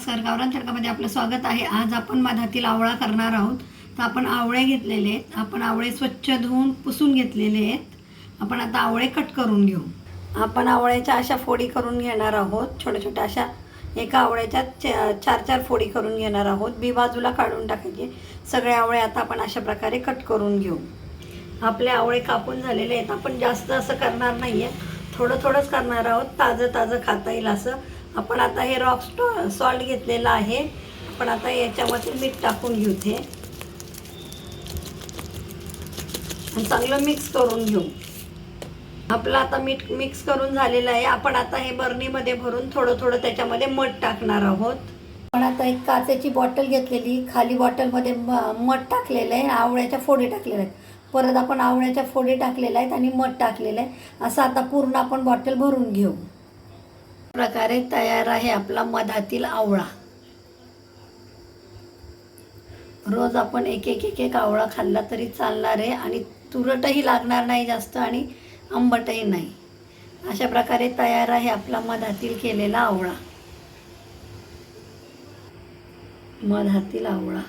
नमस्कार गावरान तडकामध्ये आपलं स्वागत आहे. आज आपण मधातील आवळा करणार आहोत. तर आपण आवळे घेतलेले आहेत. आपण आवळे स्वच्छ धुवून पुसून घेतलेले आहेत. आपण आता आवळे कट करून घेऊ. आपण आवळ्याच्या अशा फोडी करून घेणार आहोत. छोट्या छोट्या अशा एका आवळ्याच्या चार चार फोडी करून घेणार आहोत. बी बाजूला काढून टाकायचे. सगळे आवळे आता आपण अशा प्रकारे कट करून घेऊ. आपले आवळे कापून झालेले आहेत. आपण जास्त असं करणार नाही आहे थोडं थोडंच करणार आहोत. ताजं ताजं खाता येईल असं. आपण आता हे रॉक स्टॉ सॉल्ट घेतलेलं आहे. आपण आता याच्यामध्ये मीठ टाकून घेऊ ते आणि चांगलं मिक्स करून घेऊ. आपलं आता मीठ मिक्स करून झालेलं आहे. आपण आता हे बर्नीमध्ये भरून थोडं थोडं त्याच्यामध्ये मध टाकणार आहोत. आपण आता एक काचेची बॉटल घेतलेली. खाली बॉटलमध्ये म मध टाकलेलं आहे. आवळ्याच्या फोडी टाकलेल्या आहेत. परत आपण आवळ्याच्या फोडी टाकलेल्या आहेत आणि मध टाकलेलं आहे. असं आता पूर्ण आपण बॉटल भरून घेऊ. प्रकारे तयार आहे आपला मधातील आवळा. रोज आपण एक एक एक एक आवळा खाल्ला तरी चालणार आहे आणि तुरटही लागणार नाही जास्त आणि आंबटही नाही. अशा प्रकारे तयार आहे आपला मधातील केलेला आवळा. मधातील आवळा.